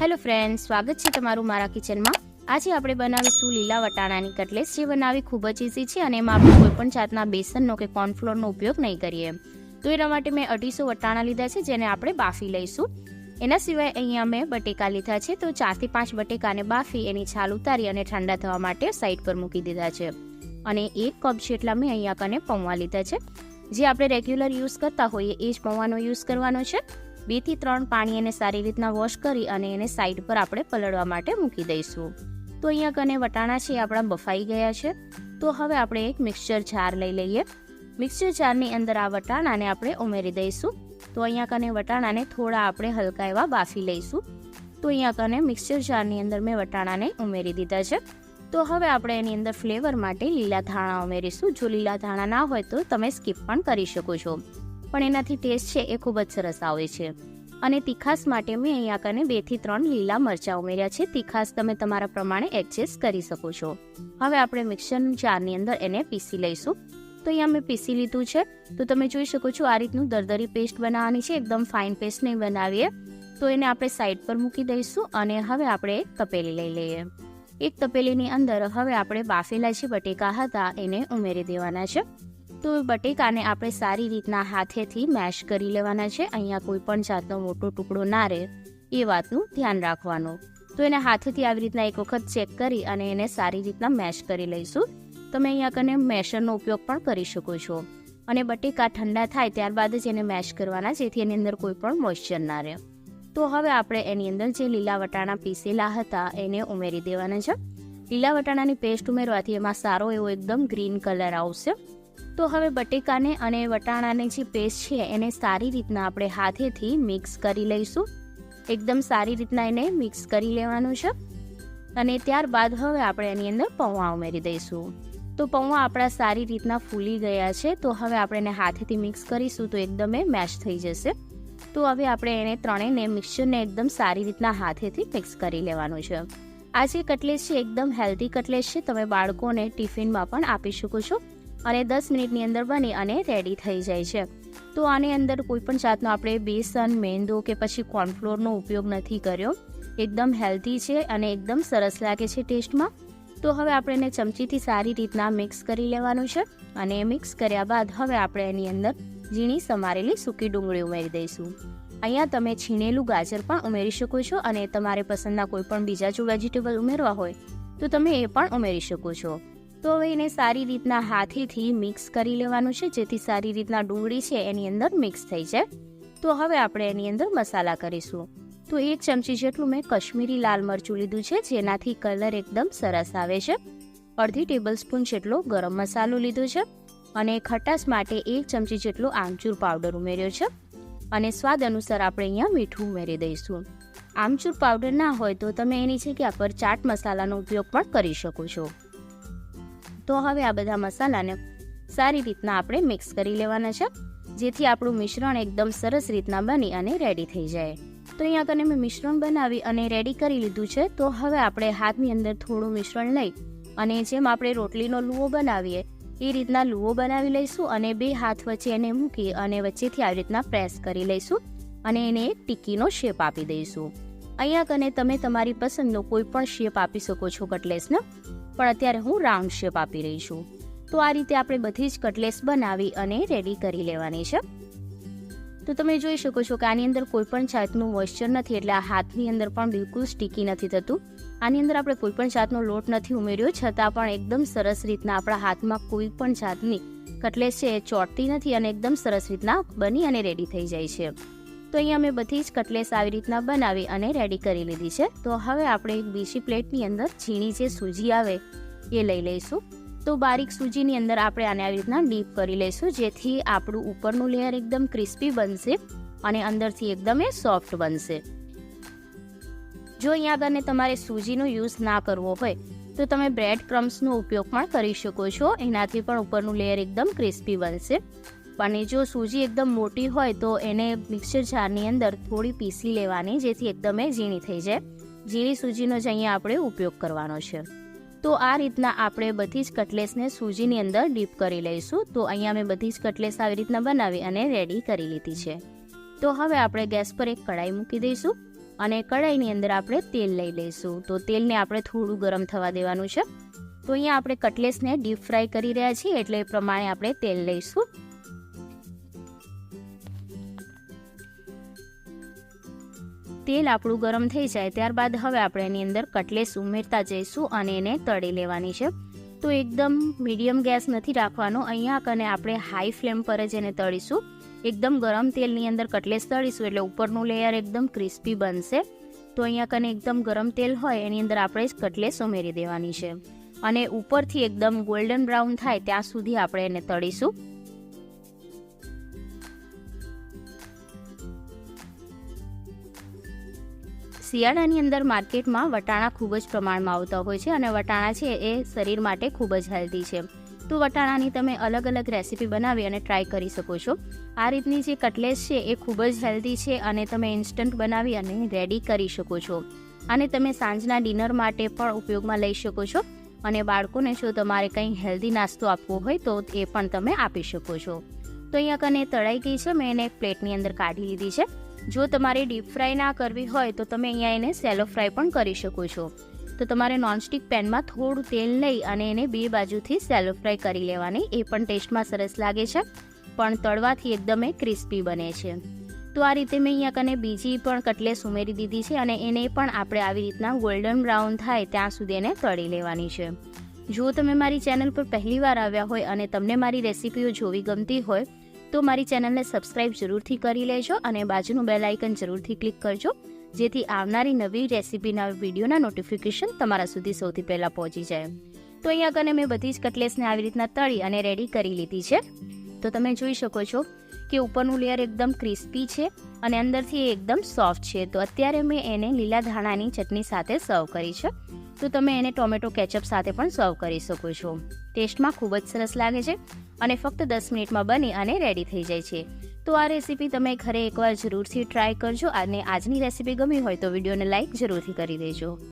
Hello friend સ્વાગત છે તમારું મારા કિચનમાં. આજે આપણે બનાવીશું લીલા વટાણાની કટલેસ જે બનાવી ખૂબ જ ઇઝી છે અને એમાં આપણે કોઈપણ જાતના બેસનનો કે કોર્નફ્લોરનો ઉપયોગ નહીં કરીએ. તો એના માટે મેં અઢીસો વટાણા લીધા છે, જેને આપણે બાફી લઈશું. એના સિવાય અહીંયા મેં બટેકા લીધા છે, તો ચારથી પાંચ બટેકાને બાફી એની છાલ ઉતારી અને ઠંડા થવા માટે સાઈડ પર મૂકી દીધા છે. અને એક કપ જેટલા મેં અહીંયા કને પૌવા લીધા છે. જે આપણે રેગ્યુલર યુઝ કરતા હોઈએ એ જ પૌવાનો યુઝ કરવાનો છે. બેથી ત્રણ પાણી એને સારી રીતના વોશ કરી અને એને સાઈડ પર આપણે પલળવા માટે મૂકી દઈશું. તો અહીંયા કને વટાણા છે આપણા બફાઈ ગયા છે. તો હવે આપણે એક મિક્સચર જાર લઈ લઈએ. મિક્સચર જારની અંદર આ વટાણાને આપણે ઉમેરી દઈશું. તો અહીંયા કને વટાણાને થોડા આપણે હલકા એવા બાફી લઈશું. તો અહીંયા કને મિક્સચર જારની અંદર મેં વટાણાને ઉમેરી દીધા છે. તો હવે આપણે એની અંદર ફ્લેવર માટે લીલા ધાણા ઉમેરીશું. જો લીલા ધાણા ના હોય તો તમે સ્કીપ પણ કરી શકો છો. પણ એનાથી ટેસ્ટ છે એ ખૂબ જ સરસ આવે છે. અને તીખાસ માટે મેં અહીંયા કને બેથી ત્રણ લીલા મરચાં ઉમેર્યા છે. તીખાસ તમે તમારા પ્રમાણે એડજસ્ટ કરી શકો છો. હવે આપણે મિક્સર જારની અંદર એને પીસી લઈશું. તો અહીંયા મેં પીસી લીધું છે. તો તમે જોઈ શકો છો આ રીતનું દરદરી પેસ્ટ બનાવવાની છે. એકદમ ફાઇન પેસ્ટ નહીં બનાવીએ. તો એને આપણે સાઈડ પર મૂકી દઈશું અને હવે આપણે તપેલી લઈ લઈએ. એક તપેલીની અંદર હવે આપણે બાફેલા જે બટેકા હતા એને ઉમેરી દેવાના છે. તો બટેકાને આપણે સારી રીતના હાથેથી મેશ કરી લેવાના છે. અહીંયા કોઈ પણ જાતનો મોટો ટુકડો ના રહે એ વાતનું ધ્યાન રાખવાનું. તો એને હાથેથી આવી રીતના એક વખત ચેક કરી અને એને સારી રીતના મેશ કરી લઈશું. તમે અહીંયા કને મેશરનો ઉપયોગ પણ કરી શકો છો. અને બટેકા ઠંડા થાય ત્યારબાદ જ એને મેશ કરવાના, જેથી એની અંદર કોઈ પણ મોઇશ્ચર ના રહે. તો હવે આપણે એની અંદર જે લીલા વટાણા પીસેલા હતા એને ઉમેરી દેવાના છે. લીલા વટાણાની પેસ્ટ ઉમેરવાથી એમાં સારો એવો એકદમ ગ્રીન કલર આવશે. તો હવે બટેકાને અને વટાણાની જે પેસ્ટ છે એને સારી રીતના આપણે હાથેથી મિક્સ કરી લઈશું. એકદમ સારી રીતના એને મિક્સ કરી લેવાનું છે. અને ત્યારબાદ હવે આપણે એની અંદર પૌવા ઉમેરી દઈશું. તો પૌવા આપણા સારી રીતના ફૂલી ગયા છે, તો હવે આપણે એને હાથેથી મિક્સ કરીશું તો એકદમ એ મેશ થઈ જશે. તો હવે આપણે એને ત્રણેયને મિક્સરને એકદમ સારી રીતના હાથેથી મિક્સ કરી લેવાનું છે. આ જે કટલેસ છે, એકદમ હેલ્ધી કટલેસ છે, તમે બાળકોને ટિફિનમાં પણ આપી શકો છો. અને દસ મિનિટની અંદર બની અને રેડી થઈ જાય છે. તો આની અંદર કોઈ પણ જાતનો આપણે બેસન, મેંદો કે પછી કોર્નફ્લોરનો ઉપયોગ નથી કર્યો. એકદમ હેલ્ધી છે અને એકદમ સરસ લાગે છે ટેસ્ટમાં. તો હવે આપણે એને ચમચીથી સારી રીતના મિક્સ કરી લેવાનું છે અને મિક્સ કર્યા બાદ હવે આપણે એની અંદર ઝીણી સમારેલી સૂકી ડુંગળી ઉમેરી દઈશું. અહીંયા તમે છીણેલું ગાજર પણ ઉમેરી શકો છો અને તમારે પસંદના કોઈ પણ બીજા જો વેજીટેબલ ઉમેરવા હોય તો તમે એ પણ ઉમેરી શકો છો. તો હવે એને સારી રીતના હાથેથી મિક્સ કરી લેવાનું છે, જેથી સારી રીતના ડુંગળી છે એની અંદર મિક્સ થઈ જાય. તો હવે આપણે એની અંદર મસાલા કરીશું. તો એક ચમચી જેટલું મેં કશ્મીરી લાલ મરચું લીધું છે, જેનાથી કલર એકદમ સરસ આવે છે. અડધી ટેબલ સ્પૂન જેટલો ગરમ મસાલો લીધો છે અને ખટાશ માટે એક ચમચી જેટલો આમચૂર પાવડર ઉમેર્યો છે. અને સ્વાદ અનુસાર આપણે અહીંયા મીઠું ઉમેરી દઈશું. આમચૂર પાવડર ના હોય તો તમે એની જગ્યા પર ચાટ મસાલાનો ઉપયોગ પણ કરી શકો છો. તો હવે આ બધા મસાલાને સારી રીતના આપણે મિક્સ કરી લેવાના છે, જેથી આપણું મિશ્રણ એકદમ સરસ રીતના બની અને રેડી થઈ જાય. તો અહીંયા કને મેં મિશ્રણ બનાવી અને રેડી કરી લીધું છે, તો હવે આપણે હાથની અંદર થોડું મિશ્રણ લઈ અને જેમ આપણે રોટલીનો લુવો બનાવીએ, એ રીતના લુઓ બનાવી લઈશું અને બે હાથ વચ્ચે એને મૂકી અને વચ્ચેથી આવી રીતના પ્રેસ કરી લઈશું અને એને એક ટીકીનો શેપ આપી દઈશું. અહીંયા કને તમે તમારી પસંદનો કોઈ પણ શેપ આપી શકો છો કટલેસનો પણ અત્યારે હું રાઉન્ડ શેપ આપી રહી છું. તો આ રીતે આપણે બધી જ કટલેસ બનાવી અને રેડી કરી લેવાની છે. તો તમે જોઈ શકો છો કે આની અંદર કોઈ પણ જાતનું મોઇશ્ચર નથી, એટલે આ હાથની અંદર પણ બિલકુલ સ્ટીકી નથી થતું. આની અંદર આપણે કોઈ પણ જાતનો લોટ નથી ઉમેર્યો, છતાં પણ એકદમ સરસ રીતના આપણા હાથમાં કોઈ પણ જાતની કટલેસ છે એ ચોટતી નથી અને એકદમ સરસ રીતના બની અને રેડી થઈ જાય છે. તો અહીંયા મેં બધી જ કટલેસ આવી રીતના બનાવી અને રેડી કરી લીધી છે. તો હવે આપણે એક બીજી પ્લેટની અંદર ઝીણી જે સૂજી આવે એ લઈ લઈશું. તો બારીક સૂજીની અંદર આપણે આને આવી રીતના ડીપ કરી લઈશું, જેથી આપણું ઉપરનું લેયર એકદમ ક્રિસ્પી બનશે અને અંદરથી એકદમ એ સોફ્ટ બનશે. જો અહીંયા આગળ તમારે સૂજીનો યુઝ ના કરવો હોય, તો તમે બ્રેડ ક્રમ્સનો ઉપયોગ પણ કરી શકો છો. એનાથી પણ ઉપરનું લેયર એકદમ ક્રિસ્પી બનશે. અને જો સૂજી એકદમ મોટી હોય તો એને મિક્સર જારની અંદર થોડી પીસી લેવાની જેથી એકદમ એ ઝીણી થઈ જાય. ઝીણી સૂજીનો જ અહીંયા આપણે ઉપયોગ કરવાનો છે. તો આ રીતના આપણે બધી જ કટલેસને સૂજીની અંદર ડીપ કરી લઈશું. તો અહીંયા મેં બધી જ કટલેસ આવી રીતના બનાવી અને રેડી કરી લીધી છે. તો હવે આપણે ગેસ પર એક કડાઈ મૂકી દઈશું અને કઢાઈની અંદર આપણે તેલ લઈ લઈશું. તો તેલને આપણે થોડું ગરમ થવા દેવાનું છે. તો અહીંયા આપણે કટલેસને ડીપ ફ્રાય કરી રહ્યા છીએ એટલે એ પ્રમાણે આપણે તેલ લઈશું. તેલ આપણું ગરમ થઈ જાય ત્યારબાદ હવે આપણે એની અંદર કટલેસ ઉમેરતા જઈશું અને એને તળી લેવાની છે. તો એકદમ મીડિયમ ગેસ નથી રાખવાનો. અહીંયા કને આપણે હાઈ ફ્લેમ પર જ એને તળીશું. એકદમ ગરમ તેલની અંદર કટલેસ તળીશું એટલે ઉપરનું લેયર એકદમ ક્રિસ્પી બનશે. તો અહીંયા કને એકદમ ગરમ તેલ હોય એની અંદર આપણે કટલેસ ઉમેરી દેવાની છે. અને ઉપરથી એકદમ ગોલ્ડન બ્રાઉન થાય ત્યાં સુધી આપણે એને તળીશું. શિયાળાની અંદર માર્કેટમાં વટાણા ખૂબ જ પ્રમાણમાં આવતા હોય છે અને વટાણા છે એ શરીર માટે ખૂબ જ હેલ્ધી છે. તો વટાણાની તમે અલગ અલગ રેસીપી બનાવી અને ટ્રાય કરી શકો છો. આ રીતની જે કટલેસ છે એ ખૂબ જ હેલ્ધી છે અને તમે ઇન્સ્ટન્ટ બનાવી અને રેડી કરી શકો છો. અને તમે સાંજના ડિનર માટે પણ ઉપયોગમાં લઈ શકો છો. અને બાળકોને જો તમારે કંઈ હેલ્ધી નાસ્તો આપવો હોય તો એ પણ તમે આપી શકો છો. તો અહીંયા કને તળાઈ ગઈ છે. મેં એને એક પ્લેટની અંદર કાઢી લીધી છે. જો તમારે ડીપ ફ્રાય ના કરવી હોય તો તમે અહીંયા એને સેલો ફ્રાય પણ કરી શકો છો. તો તમારે નોનસ્ટિક પેનમાં થોડું તેલ લઈ અને એને બે બાજુથી સેલો ફ્રાય કરી લેવાની. એ પણ ટેસ્ટમાં સરસ લાગે છે, પણ તળવાથી એકદમ એ ક્રિસ્પી બને છે. તો આ રીતે મેં અહીંયા કને બીજી પણ કટલેસ ઉમેરી દીધી છે અને એને પણ આપણે આવી રીતના ગોલ્ડન બ્રાઉન થાય ત્યાં સુધી એને તળી લેવાની છે. જો તમે મારી ચેનલ પર પહેલીવાર આવ્યા હોય અને તમને મારી રેસીપીઓ જોવી ગમતી હોય તો મારી ચેનલને સબસ્ક્રાઇબ જરૂરથી કરી લેજો અને બાજુનું બેલ આઇકન જરૂરથી ક્લિક કરજો, જેથી આવનારી નવી રેસીપીના વિડીયોના નોટિફિકેશન તમારા સુધી સૌથી પહેલાં પહોંચી જાય. તો અહીંયા કને મેં બધી જ કટલેસને આવી રીતના તળી અને રેડી કરી લીધી છે. તો તમે જોઈ શકો છો કે ઉપરનું લેયર એકદમ ક્રિસ્પી છે અને અંદરથી એ એકદમ સોફ્ટ છે. તો અત્યારે મેં એને લીલા ધાણાની ચટણી સાથે સર્વ કરી છે. તો તમે એને ટોમેટો કેચઅપ સાથે પણ સર્વ કરી શકો છો. ટેસ્ટમાં ખૂબ જ સરસ લાગે છે અને ફક્ત દસ મિનિટમાં બની અને રેડી થઈ જાય છે. તો આ રેસીપી તમે ઘરે એકવાર જરૂરથી ટ્રાય કરજો અને આજની રેસીપી ગમી હોય તો વિડીયોને લાઇક જરૂરથી કરી દેજો.